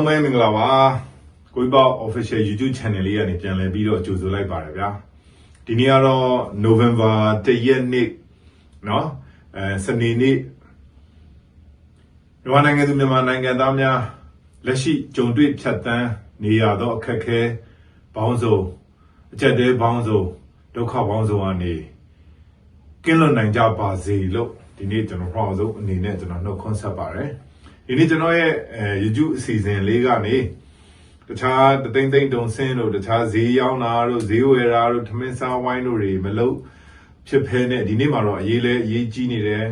အားလုံးပဲမင်္ဂလာပါကိုကြီးပေါ့ official YouTube channel လေးကနေပြန်လည်ပြီးတော့ကြိုဆိုလိုက်ပါတယ်ဗျာဒီနေ့ကတော့ November 1ရက်နေ့เนาะအဲစနေနေ့မြန်မာနိုင်ငံသူမြန်မာနိုင်ငံသားများလက်ရှိကြုံတွေ့ဖြတ်တန်းနေရသောအခက်အခဲဘောင်းစုံအကြက်တဲဘောင်းစုံဒုက္ခဘောင်းစုံကနေကင်းလွတ်နိုင်ကြပါစေလို့ဒီနေ့ကျွန်တော်ဟောဆုံးအနေနဲ့ကျွန်တော်နှုတ်ခွန်းဆက်ပါတယ် ဒီနေ့ကျွန်တော်ရဲ့အဲ YouTube အစီအစဉ်လေးကနေတခြားတသိမ့်သိမ့်တုံဆင်းတို့တခြားဈေးရောက်တာတို့ဈေးဝယ်တာတို့ထမင်းစားဝိုင်းတို့တွေမလုပ်ဖြစ်ဖဲနဲ့ဒီနေ့မှာတော့အရေးလဲအရေးကြီးနေတယ်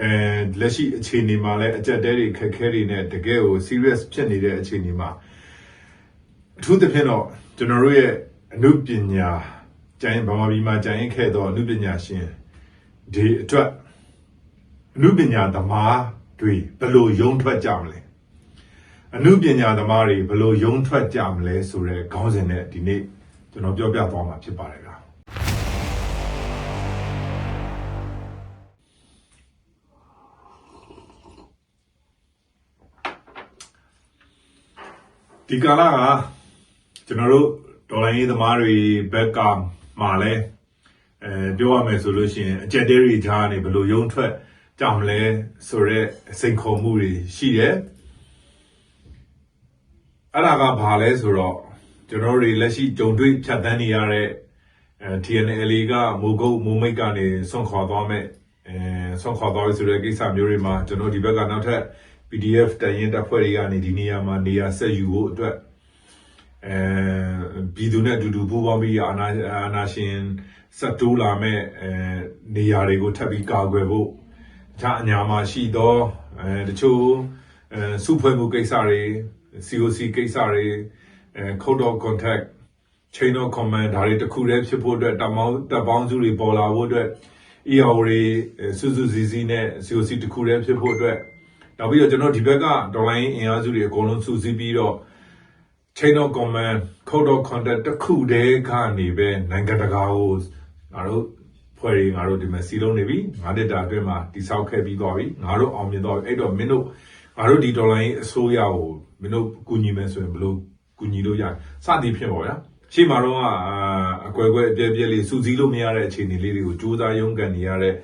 အဲလက်ရှိအခြေအနေမှာလည်းအကြက်တဲတွေခက်ခဲတွေနဲ့တကယ်ကို serious ဖြစ်နေတဲ့အခြေအနေမှာအထူးသဖြင့်တော့ကျွန်တော်တို့ရဲ့အမှုပညာကျန်ဗမာပြည်မှာကျန်ရင်ခဲ့တော့အမှုပညာရှင်ဒီအတွက်အမှုပညာသမား တွေဘယ်လိုယုံထွက်ကြမလဲအမှုပညာသမားတွေဘယ်လိုယုံထွက်ကြမလဲဆိုတဲ့ခေါင်းစဉ်နဲ့ဒီနေ့ကျွန်တော်ပြောပြသွားမှာဖြစ်ပါတယ်ဗျာဒီကာလကကျွန်တော်တို့ဒေါ်လာရေးသမားတွေဘက်ကမှာလဲအဲပြောရမယ်ဆိုလို့ရှိရင်အကြက်တဲတွေကြားကနေဘယ်လိုယုံထွက် ကြမလဲဆိုတော့စိန်ခေါ်မှုတွေရှိတယ်အဲ့ဒါကဘာလဲဆိုတော့ကျွန်တော်တို့တွေလက်ရှိကြုံတွေ့ဖြတ်တန်းနေရတဲ့အဲ TNL ကမိုးကုတ်မိုးမိတ်ကနေဆွန့်ခွာသွားမဲ့အဲဆွန့်ခွာသွားပြီဆိုတဲ့ကိစ္စမျိုးတွေမှာကျွန်တော်ဒီဘက်ကနောက်ထပ် PDF တရင်တပ်ဖွဲ့တွေကနေဒီနေရာမှာနေရာဆက်ယူဖို့အတွက်အဲပြည်သူနဲ့အတူတူပူးပေါင်းပြီးအာနာအာနာရှင်စက်တိုးလာမဲ့အဲနေရာတွေကိုထပ်ပြီးကာကွယ်ဖို့အ ခြားအညာမှာရှိသောအဲတချို့အဲစုဖွဲ့မှုကိစ္စတွေ COC ကိစ္စတွေအဲ code of contact chain of command ဒါတွေတစ်ခုတည်းဖြစ်ဖို့အတွက်တမောင်းတပ်ပေါင်းစုတွေပေါ်လာဖို့အတွက် EAO တွေစုစုစည်းစည်းနဲ့ COC တစ်ခုတည်းဖြစ်ဖို့အတွက်နောက်ပြီးတော့ကျွန်တော်ဒီဘက်ကဒေါ်လာရင်းအင်အားစုတွေအကုန်လုံးစုစည်းပြီးတော့ chain of command code of conduct တစ်ခုတည်းကနေပဲနိုင်ငံတကာကိုငါတို့ ဖွဲ့ရီငါတို့ဒီမှာစီလုံးနေပြီငါတက်တာအတွင်းမှာတိဆောက်ခဲ့ပြီးသွားပြီငါတို့အောင်မြင်သွားပြီအဲ့တော့မင်းတို့ငါတို့ဒီဒေါ်လာရင်းအစိုးရကိုမင်းတို့ကူညီမယ်ဆိုရင်ဘယ်လိုကူညီလို့ရစသည်ဖြင့်ပေါ့ဗျာရှေ့မှာတော့အကွယ်ကွယ်အပြည့်ပြည့်လေးစူးစီးလို့မရတဲ့အခြေအနေလေးတွေကိုစူးစမ်းရုန်းကန်နေရတဲ့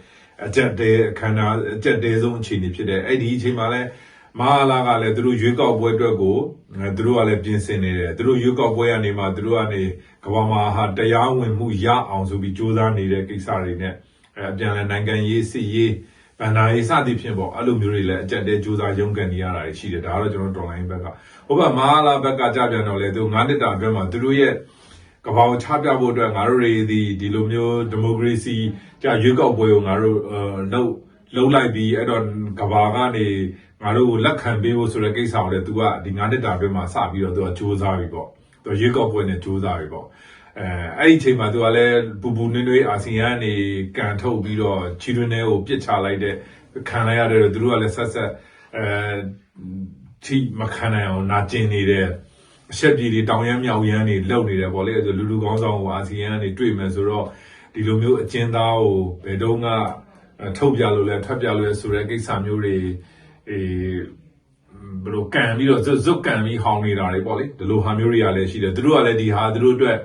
အကြက်တဲအခမ်းအနားအကြက်တဲဆုံးအခြေအနေဖြစ်တဲ့အဲ့ဒီအချိန်မှာလည်း မဟာလာကလည်းသူတို့ရွေးကောက်ပွဲအတွက်ကိုသူတို့ကလည်းပြင်ဆင်နေတယ်သူတို့ရွေးကောက်ပွဲကနေမှသူတို့ကနေကမ္ဘာမှာဟာတရားဝင်မှုရအောင်ဆိုပြီးစူးစမ်းနေတဲ့ကိစ္စတွေနဲ့အပြန်လည်နိုင်ငံရေးစစ်ရေးဗန္ဒာရေးစသည်ဖြင့်ပေါ့အဲ့လိုမျိုးတွေလည်းအကြက်တဲစူးစမ်းရုန်းကန်နေရတာရှိတယ်ဒါကတော့ကျွန်တော်တော်လိုင်းဘက်ကဟိုဘက်မဟာလာဘက်ကကြပြန်တော့လေသူ9နှစ်တာအတွင်းမှာသူတို့ရဲ့ကဘာကိုချပြဖို့အတွက်ငါတို့တွေဒီဒီလိုမျိုးဒီမိုကရေစီကြရွေးကောက်ပွဲကိုငါတို့အဲလုံးလုံးလိုက်ပြီးအဲ့တော့ကဘာကနေ ငါတို့ကိုလက်ခံပေးဖို့ဆိုတဲ့ကိစ္စကိုလည်းသူကဒီ9နှစ်တာအတွင်းမှာစပြီးတော့သူကစူးစမ်းပြီပေါ့သူရွေးကောက်ပွဲနဲ့စူးစမ်းပြီပေါ့အဲအဲ့ဒီအချိန်မှာသူကလည်းပူပူနွေ့နွေ့အာဆီယံနေကန်ထုတ်ပြီးတော့ချီတွင်းထဲကိုပြစ်ချလိုက်တဲ့ခံလိုက်ရတဲ့သူတို့ကလည်းဆက်ဆက်အဲထိမခံနိုင်အောင်နာကျင်နေတဲ့အချက်ပြည်တွေတောင်ရမ်းမြောက်ရမ်းတွေလောက်နေတယ်ပေါ့လေအဲဆိုလူလူကောင်းဆောင်ကိုအာဆီယံကနေတွေ့မယ်ဆိုတော့ဒီလိုမျိုးအကျဉ်းသားကိုဘယ်တော့မှထုတ်ပြလို့လဲထွက်ပြလို့လဲဆိုတဲ့ကိစ္စမျိုးတွေ အေးဘယ်လိုကန်ပြီးတော့ဇွတ်ဇွတ်ကန်ပြီးဟောင်းနေတာတွေပေါ့လေဒီလိုဟာမျိုးတွေကလည်းရှိတယ်သူတို့ကလည်းဒီဟာသူတို့အတွက်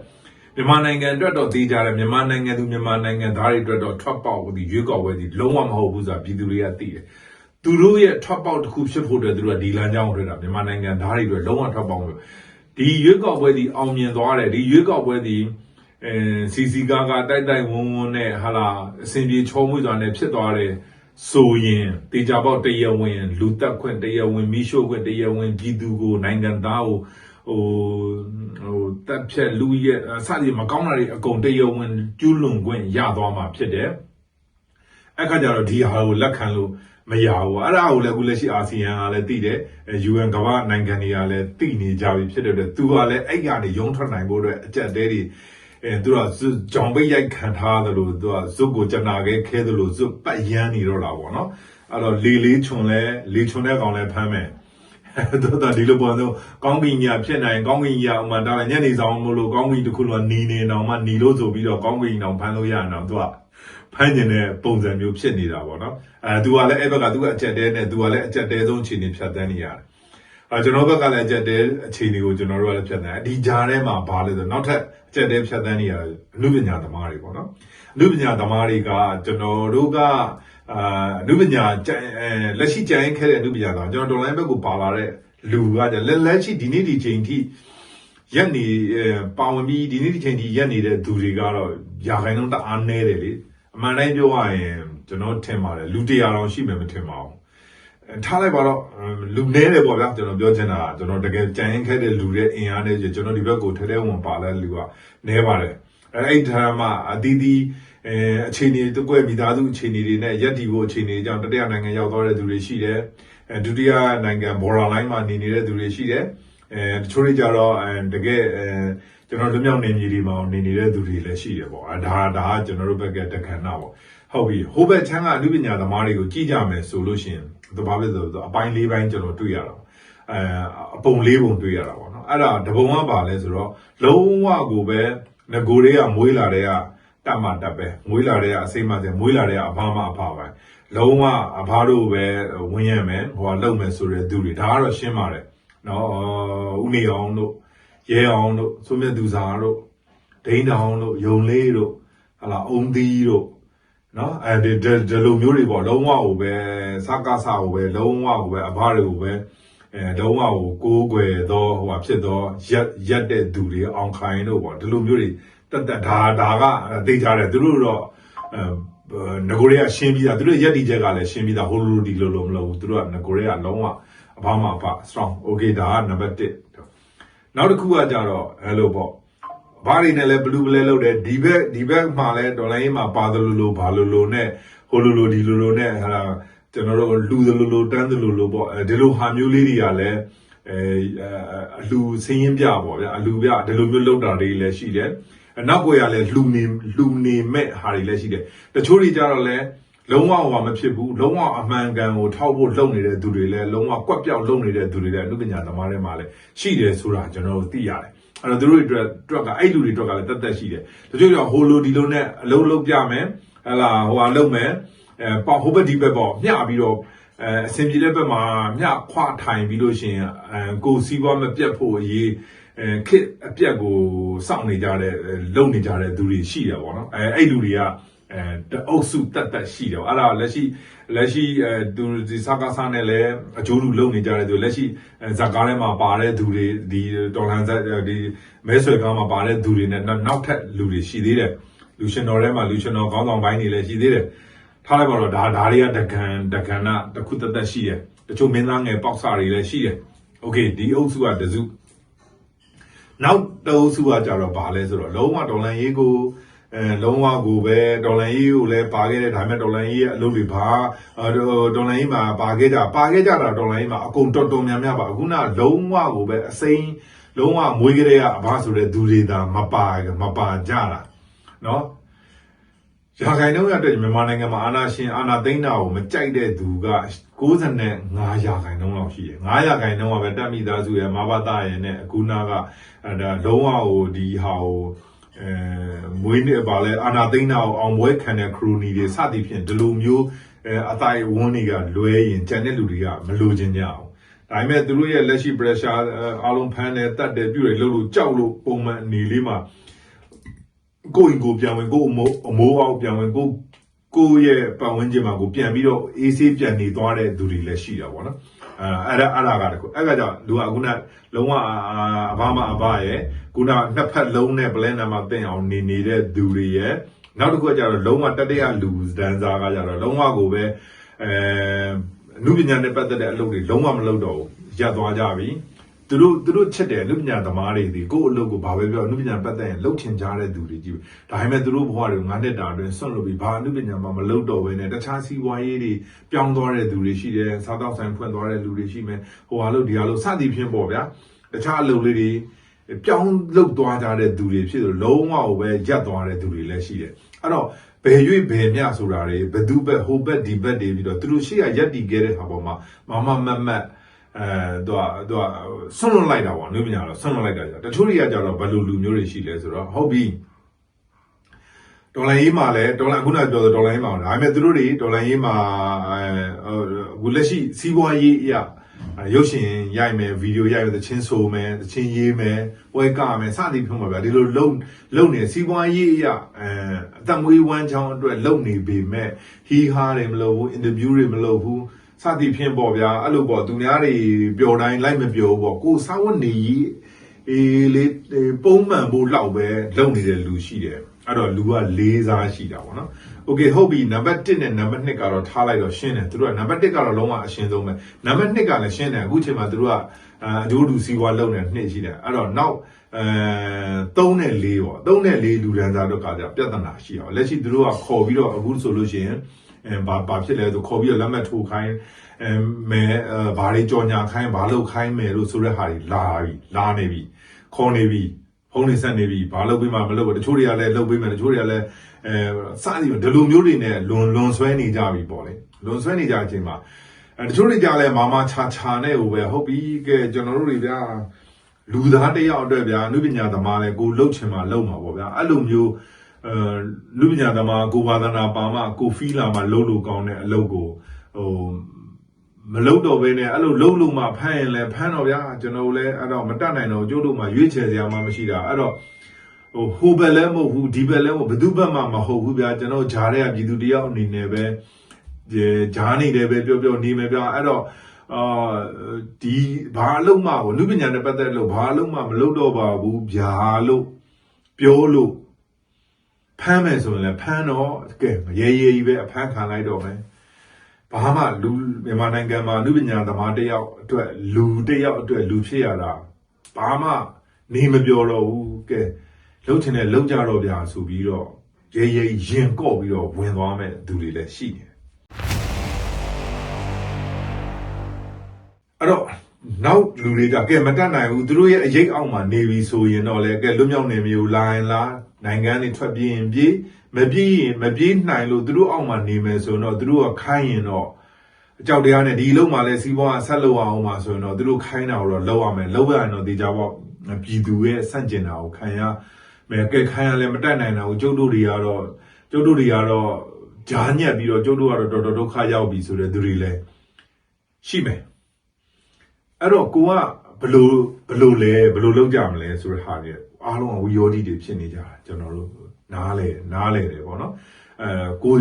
မြန်မာနိုင်ငံအတွက်တော့သိကြတယ်မြန်မာနိုင်ငံသူမြန်မာနိုင်ငံသားတွေအတွက်တော့ထွက်ပေါက်ဒီရွေးကောက်ပွဲဒီလုံးဝမဟုတ်ဘူးဆိုတာပြည်သူတွေကသိတယ်သူတို့ရဲ့ထွက်ပေါက်တစ်ခုဖြစ်ဖို့အတွက်သူတို့ကဒီလမ်းကြောင်းကိုထွက်တာမြန်မာနိုင်ငံသားတွေအတွက်လုံးဝထွက်ပေါက်မလို့ဒီရွေးကောက်ပွဲဒီအောင်မြင်သွားတယ်ဒီရွေးကောက်ပွဲဒီအဲစီစီကာကတိုက်တိုက်ဝန်းဝန်းနဲ့ဟာလာအစဉ်ပြေချောမွေ့စွာနဲ့ဖြစ်သွားတယ် ဆိုရင်တေချာပေါက်တရားဝင်လူတက်ခွင့်တရားဝင်မိရှို့ခွင့်တရားဝင်ပြည်သူကိုနိုင်ငံသားကိုဟိုဟိုတက်ဖြက်လူရဲ့အစဒီမကောင်းတာတွေအကုန်တရားဝင်ကျူးလွန်ခွင့်ရသွားမှာဖြစ်တယ်အဲ့ခါကျတော့ဒီဟာကိုလက်ခံလို့မရဘူးအဲ့ဒါကိုလည်းအခုလက်ရှိအာဆီယံကလည်းသိတယ် UN ကမ္ဘာနိုင်ငံတွေကလည်းသိနေကြပြီဖြစ်တဲ့အတွက်သူကလည်းအဲ့ကနေရုံးထွက်နိုင်ဖို့အတွက်အကြက်တဲတွေ အဲသူကကြောင်ပိတ်ရိုက်ခံထားတယ်လို့သူကဇုတ်ကိုကြနာခဲခဲတယ်လို့ဇုတ်ပတ်ရမ်းနေတော့တာပေါ့နော်အဲ့တော့လေလေးခြုံလဲလေခြုံတဲ့ကောင်လဲဖမ်းမယ်တော့ဒါဒီလိုပေါ်တော့ကောင်းကင်ညာဖြစ်နိုင်ကောင်းကင်ညာဥမာဒါညနေဆောင်မလို့ကောင်းကင်တစ်ခုလောနီနေအောင်မှနီလို့ဆိုပြီးတော့ကောင်းကင်အောင်ဖမ်းလို့ရအောင်သူကဖမ်းကျင်တဲ့ပုံစံမျိုးဖြစ်နေတာပေါ့နော်အဲသူကလည်းအဲ့ဘက်ကသူကအချက်တဲနဲ့သူကလည်းအချက်တဲဆုံးခြေနေဖြတ်တန်းနေရတယ် အဲကျွန်တော်ဘက်ကလည်းအကြက်တဲအခြေအနေကိုကျွန်တော်တို့ကလည်းဖြတ်သန်းဒီဂျာထဲမှာဘာလဲဆိုတော့နောက်ထပ်အကြက်တဲဖြတ်သန်းနေရအမှုပညာသမားတွေပေါ့နော်အမှုပညာသမားတွေကကျွန်တော်တို့ကအာအမှုပညာကြိုင်အဲလက်ရှိကြိုင်ခဲ့တဲ့အမှုပညာသမားကျွန်တော်ဒေါ်လာဘက်ကိုပါလာတဲ့လူကကြလက်လက်ရှိဒီနေ့ဒီချိန်ထိရက်နေအဲပါဝင်ပြီးဒီနေ့ဒီချိန်ထိရက်နေတဲ့သူတွေကတော့ယာခိုင်နှုန်းတအားနည်းတယ်လေအမှန်တိုင်းပြောရရင်ကျွန်တော်ထင်ပါတယ်လူ100တောင်ရှိမယ်မထင်ပါဘူး ထားလိုက်ပါတော့လူနေတယ်ပေါ့ဗျာကျွန်တော်ပြောချင်တာကကျွန်တော်တကယ်ကြံရင်ခဲ့တဲ့လူတွေအင်အားနဲ့ကျွန်တော်ဒီဘက်ကိုထဲထဲဝင်ပါလဲလူကနဲပါတယ်အဲအဲ့ဒါမှအသီးသီးအဲအခြေအနေတကွဲမိသားစုအခြေအနေတွေနဲ့ရက်တီဖို့အခြေအနေကြောင့်တတိယနိုင်ငံရောက်သွားတဲ့သူတွေရှိတယ်အဲဒုတိယနိုင်ငံ border line မှာနေနေတဲ့သူတွေရှိတယ်အဲတချို့တွေကြတော့အဲတကယ်အဲကျွန်တော်တို့မြောက်နေပြည်ဒီမှာနေနေတဲ့သူတွေလည်းရှိတယ်ပေါ့အဲဒါဒါကကျွန်တော်တို့ဘက်ကတက္ကနာပေါ့ဟုတ်ပြီဟိုဘက်ချမ်းကအမှုပညာသမားတွေကိုကြည့်ကြမယ်ဆိုလို့ရှိရင် ဒီဘာပဲဆိုတော့အပိုင်း၄ပိုင်းကျွန်တော်တွေ့ရတော့အဲအပုံ၄ပုံတွေ့ရတာပေါ့နော်အဲ့ဒါတပုံကပါလဲဆိုတော့လုံးဝကိုပဲငကိုတွေကမွေးလာတဲ့ကတတ်မှတက်ပဲမွေးလာတဲ့ကအစိမ့်မစင်မွေးလာတဲ့ကအဖားမအဖားပဲလုံးဝအဖားတို့ပဲဝင်ရမယ်ဟိုကလုံမယ်ဆိုတဲ့သူတွေဒါကတော့ရှင်းပါတယ်နော်ဦးနေအောင်တို့ရဲအောင်တို့သုံးမြတ်သူစာတို့ဒိန်းတောင်တို့ယုံလေးတို့ဟာလာအုံသီးတို့ နော်အဲဒီဒီဒီလိုမျိုးတွေပေါ့လုံးဝကိုပဲစကားစကိုပဲလုံးဝကိုပဲအဘတွေကိုပဲအဲလုံးဝကိုကိုးကွယ်သောဟိုဟာဖြစ်သောရက်ရက်တဲ့သူတွေအောင်ခိုင်တို့ပေါ့ဒီလိုမျိုးတွေတက်တက်ဒါဒါကသိကြတယ်သူတို့တော့အဲငကိုတွေကရှင်းပြီးသားသူတို့ရက်ဒီချက်ကလည်းရှင်းပြီးသားဟိုလိုဒီလိုလိုမလုပ်ဘူးသူတို့ကငကိုတွေကလုံးဝအဘမအဖ strong okay ဒါကနံပါတ်1နောက်တစ်ခုကကြတော့အဲလိုပေါ့ ဘာတွေနဲ့လဲဘလူးဘလဲလုပ်တယ်ဒီဘက်ဒီဘက်မှာလဲဒေါ်လာရင်းမှာပါတယ်လို့လို့ဘာလို့လို့နဲ့ဟိုလိုလိုဒီလိုလိုနဲ့ဟာလာကျွန်တော်တို့လူသလိုလိုတန်းသလိုလိုပေါ့အဲဒီလိုဟာမျိုးလေးတွေကလည်းအဲအလူစင်းရင်ပြပေါ့ဗျာအလူပြဒီလိုမျိုးလောက်တာတွေလည်းရှိတယ်နောက်ကိုရလည်းလူနေလူနေမဲ့ဟာတွေလည်းရှိတယ်တချို့တွေကြတော့လည်းလုံးဝဟိုမဖြစ်ဘူးလုံးဝအမှန်ကန်ကိုထောက်ဖို့လုပ်နေတဲ့သူတွေလည်းလုံးဝကွက်ပြောက်လုပ်နေတဲ့သူတွေလည်းအနုပညာသမားတွေမှာလည်းရှိတယ်ဆိုတာကျွန်တော်တို့သိရတယ် အဲ့တော့သူတို့တွေအတွက်အတွက်ကအဲ့လူတွေအတွက်ကလည်းတက်တက်ရှိတယ်တချို့ကြောင့်ဟိုလိုဒီလိုနဲ့အလုံးလုံးပြမယ်ဟလာဟိုဟာလုံးမယ်အဲပေါ့ဟိုဘက်ဒီဘက်ပေါ့မျှပြီးတော့အဲအစင်ပြေတဲ့ဘက်မှာမျှခွထိုင်ပြီးလို့ရှိရင်အဲကိုစီးပွားမပြတ်ဖို့အရေးအဲခစ်အပြက်ကိုစောင့်နေကြတဲ့လုံနေကြတဲ့သူတွေရှိတယ်ပေါ့နော်အဲအဲ့လူတွေက အဲတအုပ်စုတက်တက်ရှိတယ်ပေါ့အဲ့ဒါလက်ရှိလက်ရှိအဲသူဒီစကားစားနဲ့လည်းအကျိုးလူလုံနေကြတဲ့သူလက်ရှိဇက်ကားထဲမှာပါတဲ့သူတွေဒီတော်လန်ဇက်ဒီမဲဆွဲကားမှာပါတဲ့သူတွေနဲ့နောက်ထပ်လူတွေရှိသေးတယ်လူရှင်တော်ထဲမှာလူရှင်တော်ခေါင်းဆောင်ပိုင်းတွေလည်းရှိသေးတယ်ထားလိုက်ပါတော့ဒါဒါတွေကတကန်တကန်နာတစ်ခုတက်တက်ရှိတယ်တချို့မင်းသားငယ်ပေါက်စာတွေလည်းရှိတယ်โอเคဒီအုပ်စုကတစုနောက်တအုပ်စုကကြတော့ဗာလဲဆိုတော့လုံးဝတော်လန်ရေးကို အဲလုံးဝကိုပဲဒေါ်လာရေးကိုလည်းပါခဲ့တယ်ဒါပေမဲ့ဒေါ်လာရေးရဲ့အလုပ်တွေပါဒေါ်လာရေးမှာပါခဲ့ကြပါခဲ့ကြတာဒေါ်လာရေးမှာအကုန်တော်တော်များများပါအခုနလုံးဝကိုပဲအစိမ်းလုံးဝမွေးကြတဲ့အဘဆိုတဲ့သူတွေသာမပါမပါကြတာနော်ရာခိုင်နှုန်းရတဲ့မြန်မာနိုင်ငံမှာအာဏာရှင်အာဏာသိမ်းတာကိုမကြိုက်တဲ့သူက95ရာခိုင်နှုန်းလောက်ရှိတယ်9ရာခိုင်နှုန်းကပဲတက်မိသားစုရဲ့မဘာသားရဲ့နဲ့အခုနာကဒါလုံးဝဟိုဒီဟာဟို အဲမွေးနေ့ပါလဲအာနာသိန်းနာကိုအောင်ပွဲခံတဲ့ခရိုနီတွေစသည်ဖြင့်ဒီလိုမျိုးအဲအတိုင်ဝန်းတွေကလွဲရင်ကြံတဲ့လူတွေကမလိုချင်ကြအောင်ဒါပေမဲ့သူတို့ရဲ့လက်ရှိ pressure အားလုံးဖမ်းတယ်တတ်တယ်ပြုတယ်လို့လို့ကြောက်လို့ပုံမှန်အနေလေးမှာကိုယ့်ရင်ကိုပြန်ဝင်ကိုယ့်အမိုးအမိုးအောက်ပြန်ဝင်ကိုယ့်ကိုယ့်ရဲ့ပတ်ဝန်းကျင်မှာကိုပြန်ပြီးတော့အေးဆေးပြန်နေသွားတဲ့သူတွေလည်းရှိတာပေါ့နော်အဲအဲ့ဒါအဲ့ဒါကတခုအဲ့ကကြောင့်လူကခုနလုံးဝအဘာမအဘာရဲ့ ခုနနှစ်ဖက်လုံးနဲ့ plan နံပါတ်တင်အောင်နေနေတဲ့သူတွေရဲ့နောက်တစ်ခုကကျတော့လုံးဝတတိယလူဒန်စာကကျတော့လုံးဝကိုပဲအဲအမှုပညာနဲ့ပတ်သက်တဲ့အလုပ်တွေလုံးဝမလုပ်တော့ဘူးရပ်သွားကြပြီသူတို့သူတို့ချက်တယ်အနုပညာသမားတွေဒီကိုယ့်အလုပ်ကိုဘာပဲပြောအနုပညာပတ်သက်ရင်လှုပ်ချင်ကြတဲ့သူတွေကြီးပဲဒါပေမဲ့သူတို့ဘဝတွေငါးနှစ်တာအတွင်းဆွန့်လွတ်ပြီးဘာအနုပညာမှမလုပ်တော့ဘဲနဲ့တခြားစီးပွားရေးတွေပြောင်းသွားတဲ့သူတွေရှိတယ်စားတောက်ဆိုင်ဖွင့်သွားတဲ့လူတွေရှိမယ်ဟိုဟာလို့ဒီဟာလို့စသည်ဖြင့်ပေါ့ဗျာတခြားအလုပ်လေးတွေ ပြောင်းလုပ်သွားကြတဲ့သူတွေဖြစ်လို့လုံးဝကိုပဲရပ်သွားတဲ့သူတွေလည်းရှိတယ်အဲ့တော့ဘယ်၍ဘယ်မျှဆိုတာတွေဘသူဘက်ဟိုဘက်ဒီဘက်တွေပြီးတော့သူတို့ရှိရရက်တီခဲ့တဲ့ဟာပေါ်မှာမမမတ်မတ်အဲသူကသူကဆွန့်လွတ်လိုက်တာပေါ့နုပညာတော့ဆွန့်လွတ်လိုက်တာကြတချို့တွေကကြတော့ဘယ်လိုလူမျိုးတွေရှိလဲဆိုတော့ဟုတ်ပြီဒေါ်လာရေးမှာလည်းဒေါ်လာခုနပြောဒေါ်လာရေးမှာဒါပေမဲ့သူတို့တွေဒေါ်လာရေးမှာအဲအခုလက်ရှိစီးပွားရေးအရာအဲ ရုပ်ရှင်ရိုက်မယ်ဗီဒီယိုရိုက်မယ်သချင်းဆိုမယ်သချင်းရေးမယ်ပွဲကမယ်စသည်ဖြင့်ပါဗျာဒီလိုလုံလုံနေစီးပွားရေးအရအဲအသက်မွေးဝမ်းချောင်းအတွက်လုံနေပေမဲ့ဟီဟာတွေမလုပ်ဘူးအင်တာဗျူးတွေမလုပ်ဘူးစသည်ဖြင့်ပေါ့ဗျာအဲ့လိုပေါ့သူများတွေပျော်တိုင်းလိုက်မပျော်ဘူးပေါ့ကိုယ်စားဝတ်နေရေးအေးလေပုံမှန်ဖို့လောက်ပဲလုံနေတဲ့လူရှိတယ်အဲ့တော့လူကလေးစားရှိတာပေါ့နော် โอเคဟုတ်ပြီနံပါတ်1နဲ့နံပါတ်2ကတော့ထားလိုက်တော့ရှင်းတယ်သူတို့ကနံပါတ်1ကတော့လုံးဝအရှင်းဆုံးပဲနံပါတ်2ကလည်းရှင်းတယ်အခုချိန်မှာသူတို့ကအအကျိုးတူစီးပွားလုံနေနှစ်ရှိတယ်အဲ့တော့နောက်အဲ3နဲ့4ပေါ့3နဲ့4လူဒန်းစားတို့ကကြပြဿနာရှိအောင်လက်ရှိသူတို့ကခေါ်ပြီးတော့အခုဆိုလို့ရှိရင်အဲဘာဘာဖြစ်လဲဆိုခေါ်ပြီးတော့လက်မှတ်ထိုးခိုင်းအဲမဲအဲဘာတွေကြော်ညာခိုင်းဘာလုပ်ခိုင်းမယ်လို့ဆိုတဲ့ဟာတွေလာပြီလာနေပြီခေါ်နေပြီဖုန်းနေဆက်နေပြီဘာလုပ်ပေးမှမလုပ်ဘူးတချို့တွေကလည်းလုပ်ပေးမယ်တချို့တွေကလည်း အဲစသည်ဒီလိုမျိုးတွေနဲ့လွန်လွန်ဆွဲနေကြပြီပေါ့လေလွန်ဆွဲနေကြအချိန်မှာအဲတချို့တွေကြလည်းမာမာချာချာနဲ့ဟိုပဲဟုတ်ပြီကဲကျွန်တော်တို့တွေဗျာလူသားတစ်ယောက်အတွက်ဗျာအနုပညာသမားလည်းကိုလှုပ်ချင်မှလှုပ်မှာပေါ့ဗျာအဲ့လိုမျိုးအဲလူပညာသမားကိုဘာသာနာပါမှကိုဖီလာမှလှုပ်လို့ကောင်းတဲ့အလုပ်ကိုဟိုမလုံတော့ဘဲနဲ့အဲ့လိုလုံလုံမှဖမ်းရင်လည်းဖမ်းတော့ဗျာကျွန်တော်လည်းအဲ့တော့မတတ်နိုင်တော့ကျို့တို့မှရွေးချယ်စရာမှမရှိတာအဲ့တော့ ဟိုဟိုဘက်လည်းမဟုတ်ဘူးဒီဘက်လည်းမဟုတ်ဘယ်သူဘက်မှမဟုတ်ဘူးဗျာကျွန်တော်ဂျားတဲ့ပြည်သူတယောက်အနေနဲ့ပဲဒီဂျားနေတယ်ပဲပြောပြောနေမယ်ဗျာအဲ့တော့အာဒီဘာအလုံးမှကိုလူပညာနဲ့ပတ်သက်လို့ဘာအလုံးမှမလုပ်တော့ပါဘူးဗျာလို့ပြောလို့ဖမ်းမယ်ဆိုရင်လည်းဖမ်းတော့ကဲရဲရဲကြီးပဲအဖမ်းခံလိုက်တော့မယ်ဘာမှလူမြန်မာနိုင်ငံမှာလူပညာသမားတစ်ယောက်အတွက်လူတစ်ယောက်အတွက်လူဖြစ်ရတာဘာမှနေမပြောတော့ဘူးကဲ လှုပ်ချင်တဲ့လှုပ်ကြတော့ဗျာဆိုပြီးတော့ရဲရဲရင်ကော့ပြီးတော့ဝင်သွားမဲ့သူတွေလည်းရှိတယ်အဲ့တော့နောက်လူတွေကကဲမတတ်နိုင်ဘူးသူတို့ရဲ့အရေးအောက်မှာနေပြီဆိုရင်တော့လေကဲလွတ်မြောက်နေမျိုးလာရင်လာနိုင်ငံတွေထွက်ပြေးရင်ပြေးမပြေးရင်မပြေးနိုင်လို့သူတို့အောက်မှာနေမယ်ဆိုတော့သူတို့ကခိုင်းရင်တော့အကြောက်တရားနဲ့ဒီလုံးမှာလဲစီးပွားအဆက်လုပ်အောင်မှာဆိုရင်တော့သူတို့ခိုင်းတာကိုတော့လုပ်ရမယ်လုပ်ရရင်တော့ဒီကြပေါ့ပြည်သူရဲ့ဆန့်ကျင်တာကိုခံရ မယ်ကဲခံရလဲမတတ်နိုင်တာကိုကျုပ်တို့တွေကတော့ကျုပ်တို့တွေကတော့ဂျားညက်ပြီးတော့ကျုပ်တို့ကတော့တော်တော်ဒုက္ခရောက်ပြီဆိုတဲ့သူတွေလည်းရှိမယ်အဲ့တော့ကိုကဘလို့ဘလို့လဲဘလို့လောက်ကြမလဲဆိုတဲ့ဟာတွေအားလုံးကဝီယောဒီတွေဖြစ်နေကြတာကျွန်တော်တို့နားလဲနားလဲတယ်ပေါ့နော်အဲကို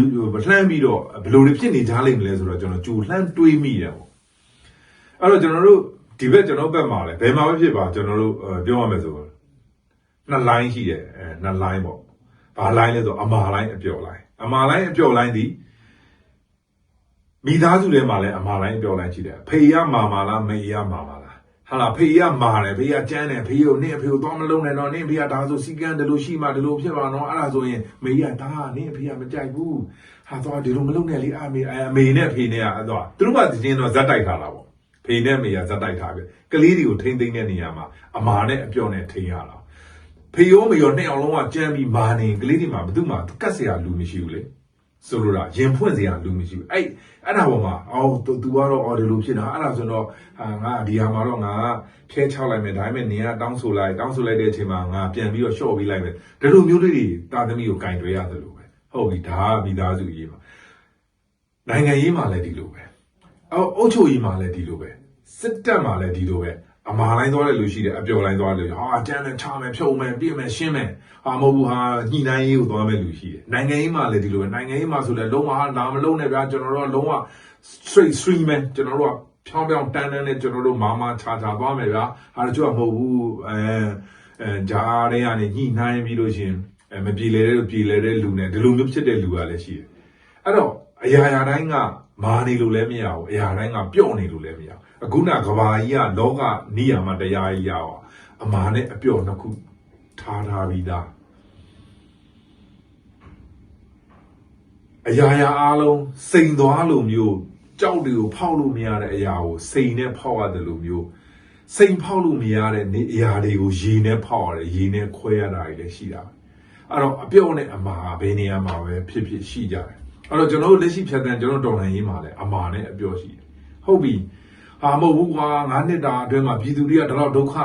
လှမ်းပြီးတော့ဘလို့တွေဖြစ်နေကြလိမ့်မလဲဆိုတော့ကျွန်တော်ကြိုလှမ်းတွေးမိတယ်ပေါ့အဲ့တော့ကျွန်တော်တို့ဒီဘက်ကျွန်တော်ဘက်မှာလဲဘယ်မှာပဲဖြစ်ပါကျွန်တော်တို့ပြောရမယ်ဆိုတော့ နှစ်လိုင်းရှိတယ်အဲနှစ်လိုင်းပေါ့ဘာလိုင်းလဲဆိုအမာလိုင်းအပျော်လိုင်းအမာလိုင်းအပျော်လိုင်းဒီမိသားစုထဲမှာလည်းအမာလိုင်းပြောလိုက်ကြည့်တယ်ဖေရမာမာလားမေရမာမာလားဟာလားဖေရမာတယ်ဖေရကျန်းတယ်ဖေကိုနင့်အဖေကိုသွားမလုံးနဲ့တော့နင့်ဖေကဒါဆိုစီကန်းတယ်လို့ရှိမှဒီလိုဖြစ်ပါတော့အဲ့ဒါဆိုရင်မေရဒါနင့်အဖေကမကြိုက်ဘူးဟာသွားဒီလိုမလုံးနဲ့လေအမေအမေနဲ့ဖေနဲ့အဲ့တော့သူတို့ကတင်းတော့ဇက်တိုက်ထားတာပေါ့ဖေနဲ့မေရဇက်တိုက်ထားပြီကလေးတွေကိုထိမ့်သိမ့်တဲ့နေရာမှာအမာနဲ့အပြော့နဲ့ထိမ့်ရတာ ဖေရောမေရောနှစ်အောင်လုံးကကြမ်းပြီးမာနေကလေးတွေမှာဘယ်သူမှကတ်เสียလူမရှိဘူးလေ ဆိုလိုတာရင်ဖွင့်စရာလူမရှိဘူးအဲ့အဲ့ဒါပေါ်မှာအော် तू ကတော့အော်ဒီလိုဖြစ်တာအဲ့ဒါဆိုတော့ဟာငါဒီဟာမှာတော့ငါဖဲချောက်လိုက်မယ်ဒါပေမဲ့နင်ကတောင်းဆိုလိုက်တောင်းဆိုလိုက်တဲ့အချိန်မှာငါပြန်ပြီးတော့ရှော့ပြီးလိုက်မယ်ဒီလိုမျိုးလေးတွေတာသမီးကိုကင်တွဲရတယ်လို့ပဲဟုတ်ပြီဒါကမိသားစုရေးမှာနိုင်ငံရေးမှာလည်းဒီလိုပဲအော်အုပ်ချုပ်ရေးမှာလည်းဒီလိုပဲစစ်တပ်မှာလည်းဒီလိုပဲ အမာလိုင်းသွားတဲ့လူရှိတယ်အပျော်လိုင်းသွားတဲ့လူဟာတန်းနဲ့ချမယ်ဖြုတ်မယ်ပြည့်မယ်ရှင်းမယ်ဟာမဟုတ်ဘူးဟာညှိနှိုင်းရေးကိုသွားမဲ့လူရှိတယ်နိုင်ငံရေးမှာလည်းဒီလိုပဲနိုင်ငံရေးမှာဆိုလည်းလုံးဝဟာလာမလုံးနဲ့ဗျာကျွန်တော်တို့ကလုံးဝ straight stream ပဲကျွန်တော်တို့ကဖြောင်းဖြောင်းတန်းတန်းနဲ့ကျွန်တော်တို့မာမာချာချာသွားမယ်ဗျာဟာတချို့ကမဟုတ်ဘူးအဲအဲဂျားတွေကနေညှိနှိုင်းပြီးလို့ရှရင်အဲမပြေလဲတဲ့ပြေလဲတဲ့လူနဲ့ဒီလိုမျိုးဖြစ်တဲ့လူကလည်းရှိတယ်အဲ့တော့အရာရာတိုင်းက မာနေလို့လည်းမရဘူးအရာတိုင်းကပြော့နေလို့လည်းမရဘူးအခုနကဘာကြီးကလောကနိယာမတရားကြီးရအောင်အမာနဲ့အပြော့နှစ်ခုထားထားပြီးသားအရာရာအားလုံးစိန်သွားလို့မျိုးကြောက်တွေကိုဖောက်လို့မရတဲ့အရာကိုစိန်နဲ့ဖောက်ရတယ်လို့မျိုးစိန်ဖောက်လို့မရတဲ့နေအရာတွေကိုရေနဲ့ဖောက်ရတယ်ရေနဲ့ခွဲရတာတွေလည်းရှိတာပဲအဲ့တော့အပြော့နဲ့အမာဘယ်နေရာမှာပဲဖြစ်ဖြစ်ရှိကြတယ် အဲ့တော့ကျွန်တော်တို့လက်ရှိဖြတ်တန်းကျွန်တော်တော်လှန်ရေးမှာလည်းအမာနဲ့အပြော့ရှိတယ်ဟုတ်ပြီ ဟာမဟုတ်ဘူးကွာငါနှစ်တာအတွင်းမှာပြည်သူတွေကဒီလောက်ဒုက္ခ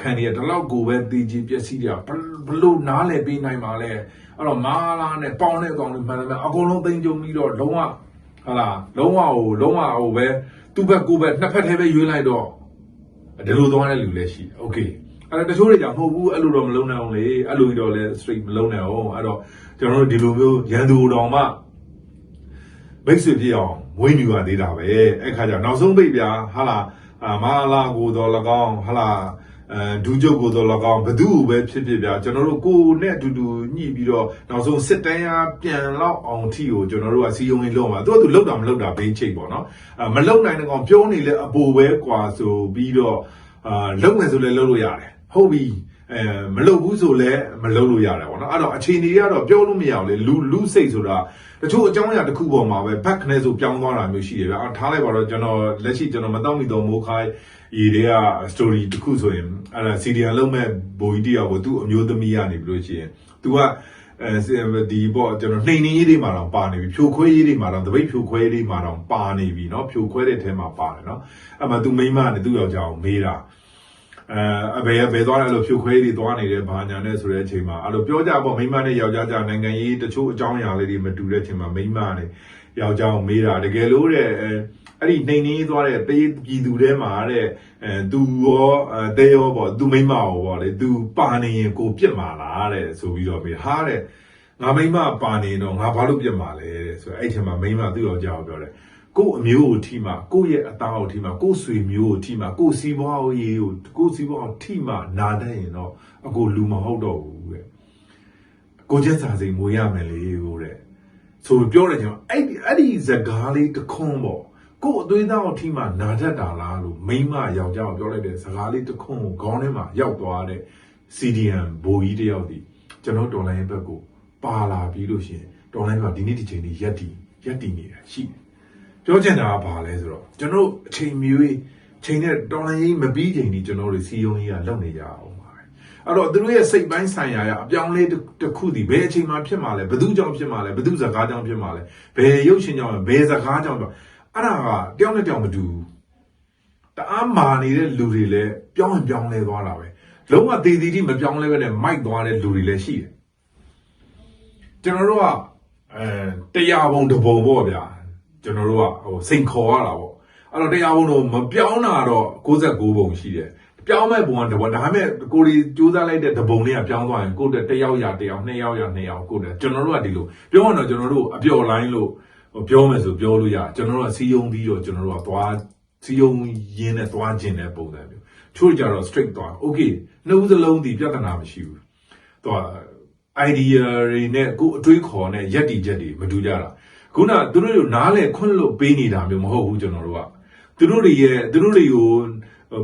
ခံနေရဒီလောက်ကိုပဲတည်ကြည်ပျက်စီးကြဘဘလို့နားလည်ပေးနိုင်ပါလဲအဲ့တော့မာလာနဲ့ပေါင်းတဲ့ကောင်တွေမှန်တယ်အကုန်လုံးသိမ့်ကြုံပြီးတော့လုံးဝဟာလားလုံးဝဟိုလုံးဝဟိုပဲ သူ့ဘက်ကိုယ်ဘက်နှစ်ဖက်ထဲပဲရွေးလိုက်တော့ဒီလိုသွားတဲ့လူလည်းရှိတယ်โอเคအဲ့ဒါတချို့တွေじゃမဟုတ်ဘူးအဲ့လိုတော့မလုံးနိုင်အောင်လေအဲ့လိုကြီးတော့လဲ straight မလုံးနိုင်အောင်အဲ့တော့ကျွန်တော်တို့ဒီလိုမျိုးရန်သူတော်မှ မိတ်ဆွေပြအောင်မွေးမြူရသေးတာပဲအဲ့ခါကျနောက်ဆုံးပိတ်ပြဟာလာအာမဟာလာကိုတော်၎င်းဟာလာအဲဒူးကျုပ်ကိုတော်၎င်းဘသူ့ကိုပဲဖြစ်ဖြစ်ပြကျွန်တော်တို့ကိုယ်နဲ့အတူတူညှိပြီးတော့နောက်ဆုံးစစ်တမ်းရပြန်လောက်အောင်ထီကိုကျွန်တော်တို့ကစီယုံလေးလုံးပါသူကသူလောက်တာမလောက်တာဘေးချိတ်ပေါ့နော်အဲမလောက်နိုင်တဲ့ကောင်ပြောနေလဲအပူပဲกว่าဆိုပြီးတော့အာလောက်မယ်ဆိုလဲလောက်လို့ရတယ်ဟုတ်ပြီ အဲမလုတ်ဘူးဆိုလဲမလုတ်လို့ရတယ်ပေါ့နော်အဲ့တော့အခြေအနေကတော့ပြောလို့မရအောင်လေလူလူစိတ်ဆိုတာတချို့အကြောင်းအရာတစ်ခုပေါ်မှာပဲဘက်ခနဲ့ဆိုပြောင်းသွားတာမျိုးရှိတယ်ဗျာထားလိုက်ပါတော့ကျွန်တော်လက်ရှိကျွန်တော်မတော့မိတော့မိုးခိုင်းရေတွေက story တစ်ခုဆိုရင်အဲ့ဒါ CDN လုံးမဲ့ဘိုးကြီးတယောက်ကိုသူ့အမျိုးသမီးရနေပြီလို့ရှိရင် तू ကအဲဒီပေါ့ကျွန်တော်နှိမ်နှင်းရေးတွေမှာတော့ပါနေပြီဖြိုခွဲရေးတွေမှာတော့တပိတ်ဖြိုခွဲရေးတွေမှာတော့ပါနေပြီเนาะဖြိုခွဲတဲ့ထဲမှာပါတယ်เนาะအဲ့မှာ तू မိန်းမနဲ့သူ့ယောက်ျားကိုမေးတာ အဲအဘယ်ဘယ်သွားလဲအဲ့လိုဖြိုခွဲတွေသွားနေတယ်ဘာညာနဲ့ဆိုတဲ့အချိန်မှာအဲ့လိုပြောကြပေါ့မိန်းမနဲ့ယောက်ျားကြားနိုင်ငံရေးတချို့အကြောင်းအရာလေးတွေမတူတဲ့အချိန်မှာမိန်းမနဲ့ယောက်ျားကိုမေးတာတကယ်လို့တဲ့အဲအဲ့ဒီနှိမ်နှင်းသွားတဲ့ပေးပြည်သူထဲမှာတဲ့အဲသူရောအဲတဲရောပေါ့သူမိန်းမရောပေါ့လေသူပါနေရင်ကိုပြစ်မှာလားတဲ့ဆိုပြီးတော့မေးဟာတဲ့ငါမိန်းမပါနေတော့ငါဘာလို့ပြစ်မှာလဲတဲ့ဆိုတော့အဲ့ချိန်မှာမိန်းမသူ့ယောက်ျားကိုပြောတယ် ကို့အမျိုးကိုထိမှကို့ရဲ့အသားကိုထိမှကို့ဆွေမျိုးကိုထိမှကို့စီးပွားရေးကိုကို့စီးပွားကိုထိမှနာတတ်ရင်တော့အကိုလူမဟုတ်တော့ဘူးတဲ့ကိုချက်စာစိမ်မွေးရမယ်လေဟိုတဲ့ဆိုပြောတယ်ကျွန်တော်အဲ့ဒီအဲ့ဒီဇကားလေးတစ်ခွန်းပေါ့ကို့အသွေးသားကိုထိမှနာတတ်တာလားလို့မိန်းမယောက်ျားကိုပြောလိုက်တဲ့ဇကားလေးတစ်ခွန်းကိုခေါင်းထဲမှာရောက်သွားတဲ့ CDM ဘိုးကြီးတယောက်ဒီကျွန်တော်တော်လိုင်းဘက်ကိုပါလာပြီးလို့ရှိရင်တော်လိုင်းကဒီနေ့ဒီချိန်ကြီးရက်တီရက်တီနေတာရှိတယ် ပြောချင်တာကဘာလဲဆိုတော့ကျွန်တော်တို့အချိန်မျိုးချိန်နဲ့တော်လိုင်းရေးမပြီးချိန်ဒီကျွန်တော်တို့စီယုံကြီးကလုံနေကြအောင်ပါပဲအဲ့တော့သူတို့ရဲ့စိတ်ပိုင်းဆိုင်ရာရအပြောင်းလဲတစ်ခုဒီဘယ်အချိန်မှဖြစ်မှာလဲဘယ်သူကြောင့်ဖြစ်မှာလဲဘယ်သူစကားကြောင့်ဖြစ်မှာလဲဘယ်ရုပ်ရှင်ကြောင့်လဲဘယ်စကားကြောင့်တော့အဲ့ဒါကတယောက်နဲ့တယောက်မတူဘူးတအားမာနေတဲ့လူတွေလည်းပြောင်းရင်ပြောင်းလဲသွားတာပဲလုံးဝတည်တည်တိမပြောင်းလဲပဲနဲ့မိုက်သွားတဲ့လူတွေလည်းရှိတယ်ကျွန်တော်တို့ကအဲတရားပုံတစ်ပုံပေါ့ဗျာ ကျွန်တော်တို့ကဟိုစိန်ခေါ်ရတာပေါ့အဲ့တော့တရားဘုံတော့မပြောင်းတာတော့69ဘုံရှိတယ်ပြောင်းမဲ့ဘုံကတဘောဒါပေမဲ့ကိုဒီစူးစမ်းလိုက်တဲ့တဘုံလေးကပြောင်းသွားရင်ကိုတက်တစ်ယောက်ရတစ်ယောက်နှစ်ယောက်ရနှစ်ယောက်ကိုတက်ကျွန်တော်တို့ကဒီလိုပြောရတော့ကျွန်တော်တို့အပျော်လိုင်းလို့ပြောမယ်ဆိုပြောလို့ရကျွန်တော်တို့ကစီယုံပြီးတော့ကျွန်တော်တို့ကသွားစီယုံရင်းနဲ့သွားခြင်းတဲ့ပုံစံမျိုးချို့ကြတော့ straight သွား okay နှုတ်စလုံးဒီပြဿနာမရှိဘူးသွား idea တွေနဲ့ကိုအတွေးခေါ်နဲ့ရက်တီချက်တွေမတူကြတာ ခုနသူတို့တို့နားလဲခွင့်လို့ပေးနေတာမျိုးမဟုတ်ဘူးကျွန်တော်တို့ကသူတို့တွေရဲ့သူတို့တွေကို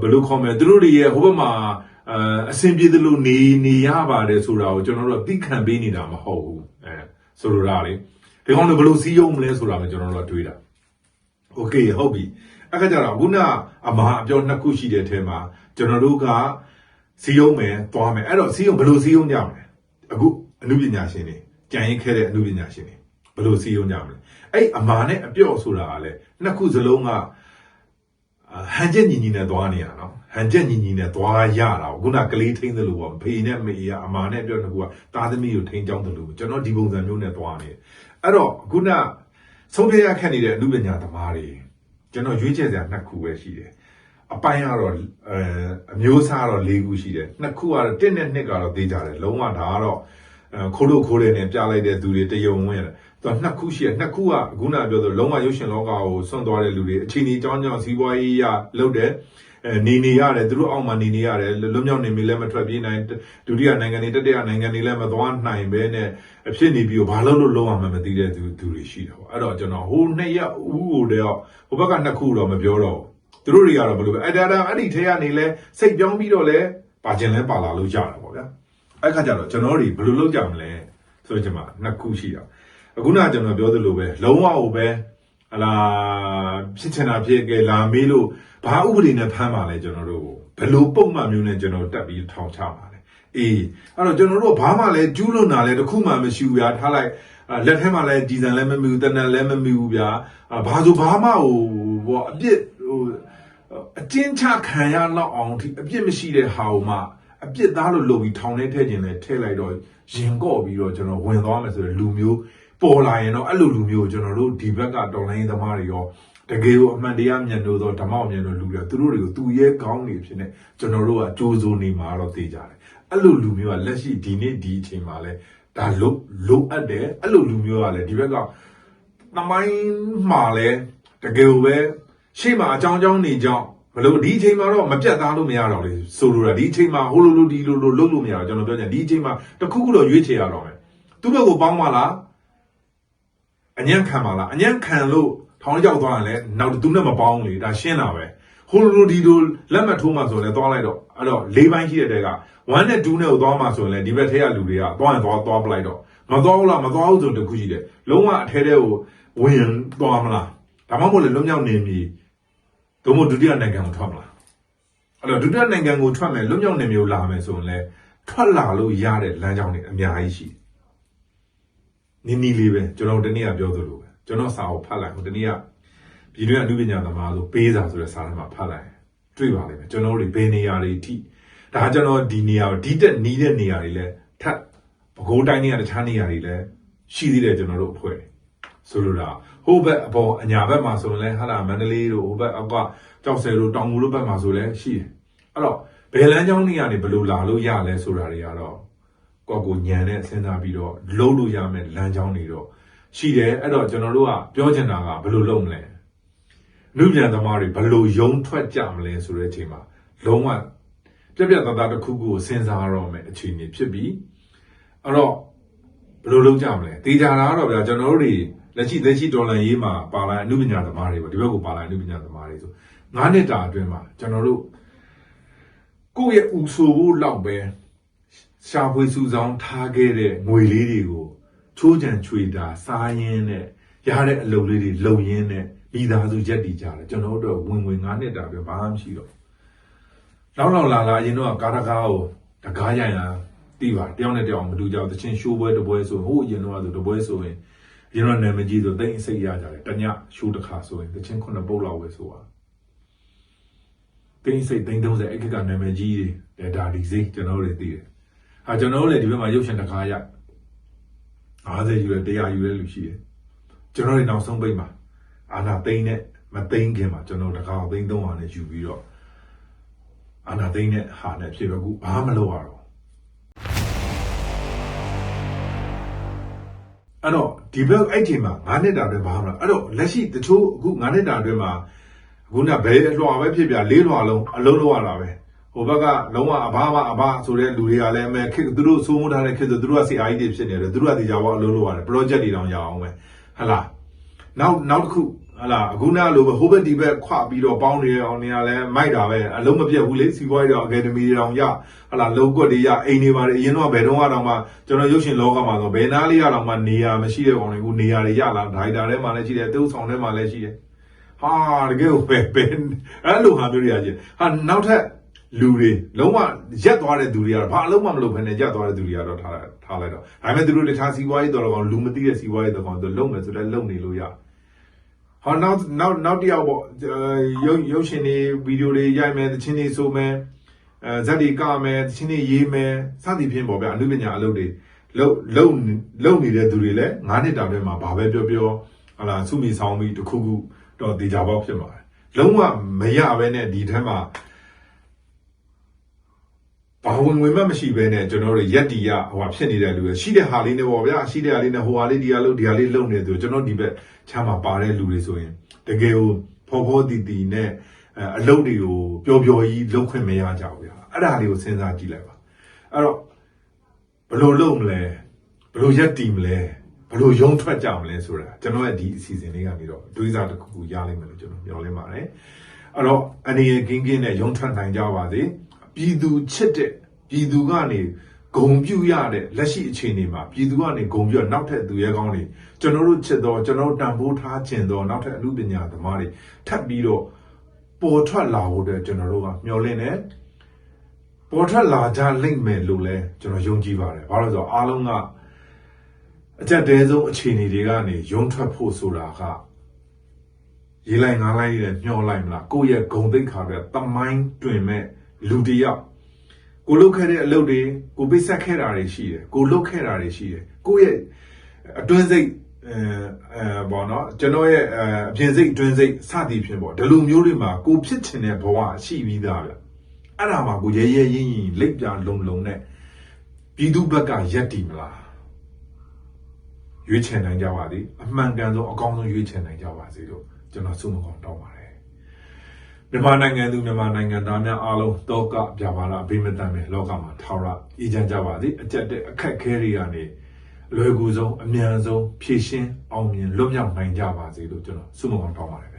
ဘယ်လိုခေါ်မလဲသူတို့တွေရဲ့ဟိုဘက်မှာအအဆင်ပြေသလိုနေနေရပါတယ်ဆိုတာကိုကျွန်တော်တို့ကသိခံပေးနေတာမဟုတ်ဘူးအဲဆိုလိုတာလေဒီကောင်တွေဘယ်လိုစီးရုံးမလဲဆိုတာကိုကျွန်တော်တို့ကတွေးတာโอเคဟုတ်ပြီအခါကျတော့ခုနအမဟာအပြောနှစ်ခုရှိတဲ့အထဲမှာကျွန်တော်တို့ကစီးရုံးမယ်သွားမယ်အဲ့တော့စီးရုံးဘယ်လိုစီးရုံးကြမလဲအခုအမှုပညာရှင်တွေကြံရင်ခဲတဲ့အမှုပညာရှင်တွေဘ ယ်လိုစီးရုံးကြမလဲအဲ့အမာနဲ့အပြော့ဆိုတာကလည်းနှစ်ခုစလုံးကအာဟန်ချက်ညီညီနဲ့သွားနေရနော်ဟန်ချက်ညီညီနဲ့သွားရတာပေါ့ခုနကလေးထိန်းတယ်လို့ပေါ့ဖေနဲ့မေကအမာနဲ့အပြော့နှစ်ခုကသားသမီးကိုထိန်းကြောင်းတယ်လို့ကျွန်တော်ဒီပုံစံမျိုးနဲ့သွားနေတယ်အဲ့တော့ခုနဆုံးဖြတ်ရခက်နေတဲ့အမှုပညာသမားတွေကျွန်တော်ရွေးချယ်စရာနှစ်ခုပဲရှိတယ်အပိုင်းကတော့အဲအမျိုးအစားကတော့၄ခုရှိတယ်နှစ်ခုကတော့တစ်နဲ့နှစ်ကတော့သေးကြတယ်လုံးဝဒါကတော့အဲခိုးလို့ခိုးတယ်နဲ့ပြလိုက်တဲ့သူတွေတယုံဝင်တယ် သူကနှစ်ခုရှိတယ်နှစ်ခုကခုနပြောသလိုလုံးဝရုပ်ရှင်လောကကိုဆွန့်သွားတဲ့လူတွေအချိန်ကြီးကြောင်းကြောင်းစီးပွားရေးရလုပ်တယ်အဲနေနေရတယ်သူတို့အောက်မှာနေနေရတယ်လွတ်မြောက်နေပြီလည်းမထွက်ပြေးနိုင်ဒုတိယနိုင်ငံတွေတတိယနိုင်ငံတွေလည်းမသွားနိုင်ပဲနဲ့အဖြစ်နေပြီးတော့ဘာလို့လို့လုံးဝမသိတဲ့သူသူတွေရှိတာပေါ့အဲ့တော့ကျွန်တော်ဟိုနှစ်ရက်ဦးကိုတည်းဟိုဘက်ကနှစ်ခုတော့မပြောတော့ဘူးသူတို့တွေကတော့ဘယ်လိုပဲအဲ့ဒါဒါအဲ့ဒီထဲကနေလဲစိတ်ပြောင်းပြီးတော့လဲပါကျင်လဲပါလာလို့ရတာပေါ့ဗျာအဲ့ခါကျတော့ကျွန်တော်တို့ဘယ်လိုလုပ်ကြမလဲဆိုတော့ကျွန်မနှစ်ခုရှိတာ အခုနကကျွန်တော်ပြောသလိုပဲလုံးဝဟိုပဲဟလာဖြစ်ချင်တာဖြစ်ခဲ့လာမေးလို့ဘာဥပဒေနဲ့ဖမ်းပါလဲကျွန်တော်တို့ဘယ်လိုပုံမှန်မျိုးနဲ့ကျွန်တော်တက်ပြီးထောင်ချပါလဲအေးအဲ့တော့ကျွန်တော်တို့ဘာမှလည်းကျူးလွန်တာလည်းတစ်ခုမှမရှိဘူးဗျာထားလိုက်လက်ထဲမှာလည်းဒီဇန်လည်းမမီဘူးတနန်လည်းမမီဘူးဗျာဘာဆိုဘာမှဟိုဘောအပြစ်ဟိုအတင်းချခံရတော့အောင်ဒီအပြစ်မရှိတဲ့ဟာကိုမှအပြစ်သားလို့လုပ်ပြီးထောင်ထဲထည့်ခြင်းလဲထည့်လိုက်တော့ရင်ကော့ပြီးတော့ကျွန်တော်ဝင်သွားမယ်ဆိုတဲ့လူမျိုး ပေါ်လာရင်တော့အဲ့လိုလူမျိုးကိုကျွန်တော်တို့ဒီဘက်ကတော်လိုင်းသမားတွေရောတကယ်ကိုအမှန်တရားမြတ်လို့တော့ဓမ္မမြတ်လို့လူတွေသူတို့တွေကိုသူရဲ့ကောင်းနေဖြစ်နေကျွန်တော်တို့ကကြိုးစိုးနေမှာတော့သိကြတယ်အဲ့လိုလူမျိုးကလက်ရှိဒီနေ့ဒီအချိန်မှာလဲဒါလိုလိုအပ်တယ်အဲ့လိုလူမျိုးကလည်းဒီဘက်ကသမိုင်းမှာလဲတကယ်ကိုပဲရှေ့မှာအကြောင်းကြောင်းနေကြောင်းဘလို့ဒီအချိန်မှာတော့မပြတ်သားလို့မရတော့လေဆိုလိုတာဒီအချိန်မှာဟိုလိုလိုဒီလိုလိုလုပ်လို့မရတော့ကျွန်တော်ပြောချင်ဒီအချိန်မှာတခုခုတော့ရွေးချယ်ရတော့မယ်သူ့ဘက်ကိုပေါင်းပါလား အညံ့ခံပါလားအညံ့ခံလို့ထောင်ကြောက်သွားရင်လည်းနောက်သူနဲ့မပေါင်းလေဒါရှင်းတာပဲဟိုလိုဒီလိုလက်မှတ်ထိုးမှဆိုရင်လည်းသွားလိုက်တော့အဲ့တော့၄ပိုင်းရှိတဲ့တဲက1နဲ့2နဲ့ကိုသွားမှဆိုရင်လည်းဒီဘက်ထဲကလူတွေကသွားရင်သွားသွားပလိုက်တော့မသွားဘူးလားမသွားဘူးဆိုတခုရှိတယ်လုံးဝအထဲထဲကိုဝင်သွားမလားဒါမှမဟုတ်လေလုံးမြောက်နေမီသို့မဟုတ်ဒုတိယနိုင်ငံကိုထွက်မလားအဲ့တော့ဒုတိယနိုင်ငံကိုထွက်မယ်လုံးမြောက်နေမျိုးလာမယ်ဆိုရင်လည်းထွက်လာလို့ရတဲ့လမ်းကြောင်းတွေအများကြီးရှိတယ် နီးနီးလေးပဲကျွန်တော်တနေ့ကပြောသလိုပဲကျွန်တော်စာအုပ်ဖတ်လိုက်ဟိုတနေ့ကပြည်တွင်းအမှုပညာသမားဆိုပေးစာဆိုတဲ့စာထဲမှာဖတ်လိုက်တွေ့ပါလိမ့်မယ်ကျွန်တော်တို့တွေဘယ်နေရာတွေအထိဒါကျွန်တော်ဒီနေရာကိုဒီတက်နီးတဲ့နေရာတွေလဲထပ်ပဲခူးတိုင်းနေရာတခြားနေရာတွေလဲရှိသေးတယ်ကျွန်တော်တို့အဖွဲ့ဆိုလိုတာဟိုဘက်အပေါ်အညာဘက်မှာဆိုရင်လဲဟာလာမန္တလေးတို့ဟိုဘက်အောက်ကကြောက်ဆယ်တို့တောင်ငူတို့ဘက်မှာဆိုလဲရှိတယ်အဲ့တော့ဘယ်လမ်းကြောင်းနေရာနေဘယ်လိုလာလို့ရလဲဆိုတာတွေကတော့ ကိုယ့်ကိုညံနဲ့စဉ်းစားပြီးတော့လုံးလို့ရမယ်လမ်းကြောင်းတွေတော့ရှိတယ်အဲ့တော့ကျွန်တော်တို့ကပြောချင်တာကဘယ်လိုလုပ်မလဲလူပြန်သမားတွေဘယ်လိုယုံထွက်ကြမလဲဆိုတဲ့အချိန်မှာလုံးဝပြက်ပြက်သားသားတစ်ခုခုကိုစဉ်းစားရတော့မယ်အခြေအနေဖြစ်ပြီးအဲ့တော့ဘယ်လိုလုပ်ကြမလဲတေချာတာကတော့ဗျာကျွန်တော်တို့တွေလက်ရှိသက်ရှိဒေါ်လာရေးမှာပါလာအမှုပညာသမားတွေပေါ့ဒီဘက်ကိုပါလာအမှုပညာသမားတွေဆို9နှစ်တာအတွင်းမှာကျွန်တော်တို့ကိုယ့်ရဲ့ဥဆိုဖို့လောက်ပဲ ရှာဖွေစုဆောင်ထားခဲ့တဲ့ငွေလေးတွေကိုချိုးချံချွေတာစားရင်းနဲ့ရတဲ့အလုပ်လေးတွေလုံရင်းနဲ့မိသားစုရက်တည်ကြတယ်ကျွန်တော်တို့ဝင်ဝင်9နှစ်တာပဲဘာမှမရှိတော့နောက်နောက်လာလာအရင်တော့ကားတကားကိုတကားရိုင်လာတီးပါတယောက်နဲ့တယောက်မတူကြဘူးတချင်းရှိုးပွဲတပွဲဆိုဟိုအရင်တော့ဆိုတပွဲဆိုရင်အရင်တော့နာမည်ကြီးဆိုတိတ်အစိတ်ရကြတယ်တညရှိုးတစ်ခါဆိုရင်တချင်းခုနှစ်ပုတ်လောက်ပဲဆိုတာတိတ်စိတ်တိတ်30အဲ့ကကနာမည်ကြီးတွေဒါဒီစိကျွန်တော်တို့သိတယ် ဟာကျွန်တော်တို့လည်းဒီဘက်မှာရုပ်ရှင်တကားရ50ယူရ100ယူရလူရှိတယ်ကျွန်တော်တို့နောက်ဆုံးပိတ်မှာအာနာသိန်းနဲ့မသိန်းခင်မှာကျွန်တော်တကားသိန်း300နဲ့ယူပြီးတော့အာနာသိန်းနဲ့ဟာနဲ့ဖြစ်ပဲကူဘာမှမလုပ်ရတော့အဲ့တော့ဒီဘက်အဲ့ဒီမှာ9နှစ်တာအတွင်းဘာမှမလုပ်အဲ့တော့လက်ရှိတချို့အခု9နှစ်တာအတွင်းမှာအခုနဘယ်အလွှာပဲဖြစ်ပြလေးလွှာလုံးအလုံးလုံးရတာပဲ ဟိုဘက်ကလုံးဝအဘာမအဘာဆိုတဲ့လူတွေကလည်းအမဲခက်သူတို့စိုးမိုးထားတဲ့ခက်ဆိုသူတို့ကစီအာကြီးတွေဖြစ်နေတယ်သူတို့ကဒီကြဘောအလုပ်လုပ်ရတယ် project တွေတောင်ရအောင်ပဲဟလာနောက်နောက်တစ်ခုဟလာအခုနလိုပဲဟိုဘက်ဒီဘက်ခွပြီးတော့ပေါင်းနေအောင်နေရလဲမိုက်တာပဲအလုံးမပြတ်ဘူးလေစီပွားရေးတော့အကယ်ဒမီတွေတောင်ရဟလာလုံကွက်တွေရအိမ်တွေပါတယ်အရင်တော့ဘယ်တော့မှတော့မှကျွန်တော်ရုပ်ရှင်လောကမှာဆိုဘယ်နားလေးရတော့မှနေရာမရှိတဲ့ကောင်တွေကိုနေရာတွေရလာဒိုင်တာထဲမှာလည်းရှိတယ်တုပ်ဆောင်ထဲမှာလည်းရှိတယ်ဟာတကယ်ကိုပဲပဲအဲ့လိုဟာမျိုးတွေရချင်းဟာနောက်ထပ် လူတွေလုံးဝရက်သွားတဲ့သူတွေကတော့ဘာအလုံးမမလုပ်ဖ ೇನೆ ရက်သွားတဲ့သူတွေကတော့ထားလိုက်ထားလိုက်တော့ဒါပေမဲ့သူတို့လည်းထားစီပွားရေးတော်တော်ကောင်လူမသိတဲ့စီပွားရေးတော်ကောင်သူလုံမယ်ဆိုတော့လုံနေလို့ရဟောနောက်နောက်နောက်တစ်ယောက်ပေါ့ရုပ်ရုပ်ရှင်တွေဗီဒီယိုတွေရိုက်မယ်သချင်းတွေဆိုမယ်အဲဇက်တွေကမယ်သချင်းတွေရေးမယ်စသည်ဖြင့်ပေါ့ဗျာအနုပညာအလုပ်တွေလုံလုံလုံနေတဲ့သူတွေလည်း9နှစ်တာအတွင်းမှာဘာပဲပြောပြောဟလာစုမီဆောင်ပြီးတခုခုတော့ဒေတာပေါက်ဖြစ်ပါတယ်လုံးဝမရဘဲနဲ့ဒီထက်မှာ ဘာဝင်ဝင်မှမရှိဘဲနဲ့ကျွန်တော်တို့ရက်တီရဟိုဟာဖြစ်နေတဲ့လူတွေရှိတဲ့ဟာလေးနဲ့ပေါ့ဗျာရှိတဲ့ဟာလေးနဲ့ဟိုဟာလေးဒီဟာလို့ဒီဟာလေးလုံနေသူကျွန်တော်ဒီဘက်ချမ်းမှာပါတဲ့လူတွေဆိုရင်တကယ်ကိုဖော်ဖော်တီတီနဲ့အဲအလုပ်တွေကိုပျော်ပျော်ကြီးလုပ်ခွင့်မရကြဘူးဗျာအဲ့ဒါလေးကိုစဉ်းစားကြည့်လိုက်ပါအဲ့တော့ဘယ်လိုလုပ်မလဲဘယ်လိုရက်တီမလဲဘယ်လိုရုံထွက်ကြမလဲဆိုတာကျွန်တော်ရဲ့ဒီအစီအစဉ်လေးကနေတော့တွေးစားတစ်ခုခုရလိမ့်မယ်လို့ကျွန်တော်မျှော်လင့်ပါတယ်အဲ့တော့အနေရကင်းကင်းနဲ့ရုံထွက်နိုင်ကြပါစေ ပြည်သူချစ်တဲ့ပြည်သူကနေဂုံပြူရတဲ့လက်ရှိအခြေအနေမှာပြည်သူကနေဂုံပြူရနောက်ထပ်သူရဲကောင်းတွေကျွန်တော်တို့ချစ်တော့ကျွန်တော်တို့တန်ဖိုးထားခြင်းတော့နောက်ထပ်အမှုပညာသမားတွေထပ်ပြီးတော့ပေါ်ထွက်လာဖို့အတွက်ကျွန်တော်တို့ကမျှော်လင့်နေပေါ်ထွက်လာကြလိမ့်မယ်လို့လဲကျွန်တော်ယုံကြည်ပါတယ်ဘာလို့လဲဆိုတော့အားလုံးကအကြက်တဲဆုံးအခြေအနေတွေကနေရုံထွက်ဖို့ဆိုတာကရေးလိုက်ငားလိုက်နဲ့မျောလိုက်မလားကိုယ့်ရဲ့ဂုံသိက္ခာတဲ့တမိုင်းတွင်မဲ့ လူတစ်ယောက်ကိုလုတ်ခဲ့တဲ့အလုပ်တွေကိုပိတ်ဆက်ခဲ့တာတွေရှိတယ်ကိုလုတ်ခဲ့တာတွေရှိတယ်ကိုယ့်ရဲ့အတွင်းစိတ်အဲအဲဘောနော်ကျွန်တော်ရဲ့အဲအပြင်စိတ်အတွင်းစိတ်စသည်ဖြင့်ပေါ့ဒီလိုမျိုးတွေမှာကိုဖြစ်ချင်တဲ့ဘဝရှိပြီးသားဗျအဲ့ဒါမှာကိုရဲရဲရင်းရင်းလိပ်ပြလုံလုံနဲ့ပြည်သူဘက်ကရက်တည်မလားရွေးချယ်နိုင်ကြပါသည်အမှန်ကန်ဆုံးအကောင်းဆုံးရွေးချယ်နိုင်ကြပါစေလို့ကျွန်တော်ဆုမကောင်းတောင်းပါတယ် မြန်မာနိုင်ငံသူမြန်မာနိုင်ငံသားများအားလုံးတောကပြပါလာအဘိမတန်ပဲလောကမှာထောက်ရအေးချမ်းကြပါသည်အကြက်တဲ့အခက်ခဲတွေကနေအလွယ်ကူဆုံးအမြန်ဆုံးဖြည့်ရှင်းအောင်မြင်လွတ်မြောက်နိုင်ကြပါစေလို့ကျွန်တော်ဆုမကောင်းတောင်းပါတယ်ဗျာ